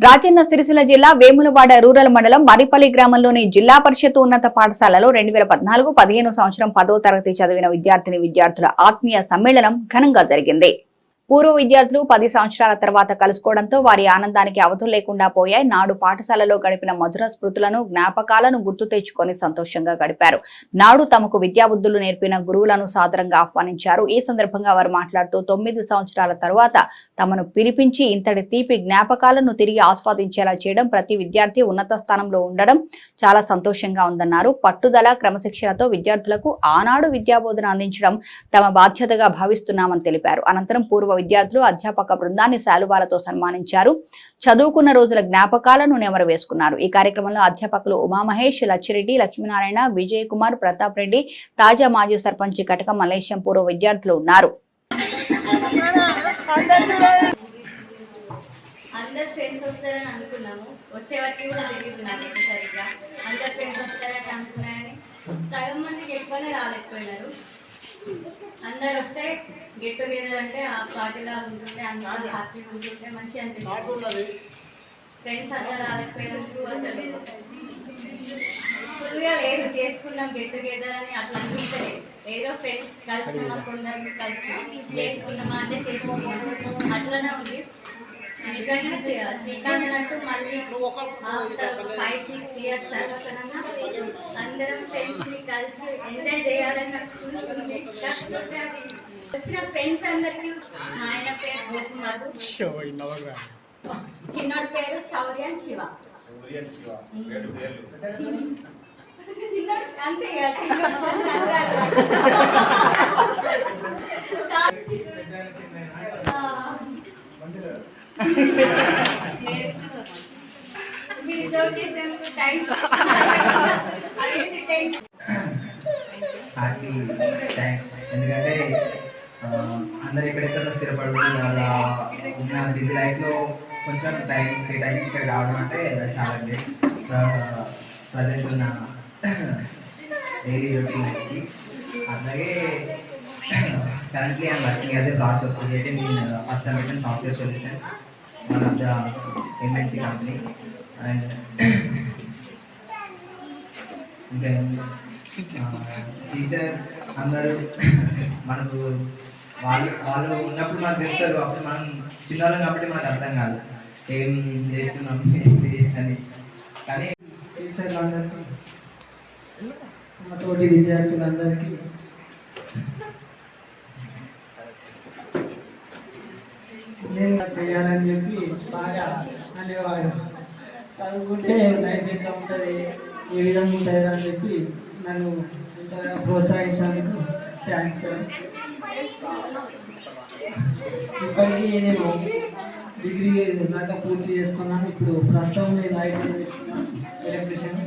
రాజన్న సిరిసిల్ల జిల్లా వేములవాడ రూరల్ మండలం మరిపల్లి గ్రామంలోని జిల్లా పరిషత్ ఉన్నత పాఠశాలలో రెండు వేల పద్నాలుగు పదిహేను సంవత్సరం పదో తరగతి చదివిన విద్యార్థిని విద్యార్థుల ఆత్మీయ సమ్మేళనం ఘనంగా జరిగింది. పూర్వ విద్యార్థులు పది సంవత్సరాల తర్వాత కలుసుకోవడంతో వారి ఆనందానికి అవధులు లేకుండా పోయాయి. నాడు పాఠశాలలో గడిపిన మధుర స్మృతులను జ్ఞాపకాలను గుర్తు తెచ్చుకొని సంతోషంగా గడిపారు. నాడు తమకు విద్యాబుద్ధులు నేర్పిన గురువులను సాదరంగా ఆహ్వానించారు. ఈ సందర్భంగా వారు మాట్లాడుతూ తొమ్మిది సంవత్సరాల తరువాత తమను పిలిపించి ఇంతటి తీపి జ్ఞాపకాలను తిరిగి ఆస్వాదించేలా చేయడం ప్రతి విద్యార్థి ఉన్నత స్థానంలో ఉండడం చాలా సంతోషంగా ఉందన్నారు. పట్టుదల క్రమశిక్షణతో విద్యార్థులకు ఆనాడు విద్యాబోధన అందించడం తమ బాధ్యతగా భావిస్తున్నామని తెలిపారు. అనంతరం పూర్వ విద్యార్థులు అధ్యాపక బృందాన్ని శాలువాలతో సన్మానించారు. చదువుకున్న రోజుల జ్ఞాపకాలను నెమరు వేసుకున్నారు. ఈ కార్యక్రమంలో అధ్యాపకులు ఉమామహేష్ లచ్చిరెడ్డి లక్ష్మీనారాయణ విజయ్ కుమార్ ప్రతాప్ రెడ్డి తాజా మాజీ సర్పంచ్ కటక మలేశం పూర్వ విద్యార్థులు ఉన్నారు. అందరు ఫ్రెండ్స్ వస్తారని అనుకున్నాము. వచ్చే వరకు కూడా తెలియదు నాకైతే సరిగ్గా. అందరు ఫ్రెండ్స్ వస్తారని అనుకున్నాయని సగం మందికి ఎక్కువనే రాలేకపోయినారు. అందరు వస్తే గెట్ టుగెదర్ అంటే ఆ పార్టీలా ఉంటుంటే అందరూ హ్యాపీ ఉంటుంటే మంచిగా అనిపిస్తుంది ఫ్రెండ్స్ అందరు రాలేకపోయినందుకు అసలు. ఫుల్గా లేదు చేసుకున్నాం గెట్ టుగెదర్ అని అట్లా అనిపించలేదు ఏదో ఫ్రెండ్స్ కలిసినామా కొందరు కలిసినాం చేసుకున్నామా అంటే చేసుకున్నాం అట్లనే ఉంది. శ్రీ- శ్రీకాంత్ అన్నట్టు మళ్ళీ ఫైవ్ సిక్స్ ఇయర్స్ తర్వాత అందరం ఫ్రెండ్స్ని కలిసి ఎంజాయ్ చేయాలని అనుకుంటుంది. కాకపోతే అది వచ్చిన ఫ్రెండ్స్ అందరికి మా ఆయన పేరు గోకుమారు చిన్నోడి పేరు శౌర్య శివ. చిన్నోడు అంతే ఇక చిన్నోడు first అంటారు. మీరు జోక్ చేసేందుకు థ్యాంక్స్ అదేంటి థ్యాంక్స్ ఎందుకంటే అందరు ఎక్కడెక్కడ స్థిరపడుతున్నారు వాళ్ళ ఉన్న బిజీ లైఫ్లో కొంచెం టైం కేటాయించి ఇక్కడ రావడం అంటే చాలా గ్రేట్ ప్రజెంట్ ఉన్న డైలీ రొటీన్ లైఫ్కి అలాగే currently I'm working as a process creating in first American software solution one of the MNC company and ఇంకా టీచర్స్ అందరూ మనకు వాళ్ళు వాళ్ళు ఉన్నప్పుడు మనకు చెప్తారు. అప్పుడు మనం చిన్నవాళ్ళం కాబట్టి మనకు అర్థం కాదు. ఏం చేస్తున్నాం ఏంటి అని. కానీ టీచర్లందరికీ మా తోటి విద్యార్థులందరికీ నేను చేయాలని చెప్పి బాగా అనేవాడు. చదువుకుంటే లైఫ్ ఎట్లా ఉంటుంది ఏ విధంగా ఉంటుంది అని చెప్పి నన్ను ఇంతగా ప్రోత్సహించినందుకు థ్యాంక్స్ సార్ ఇప్పటికీ నేను డిగ్రీ దాకా పూర్తి చేసుకున్నాను. ఇప్పుడు ప్రస్తుతం నేను ఐటీ ఎలక్ట్రిషియన్.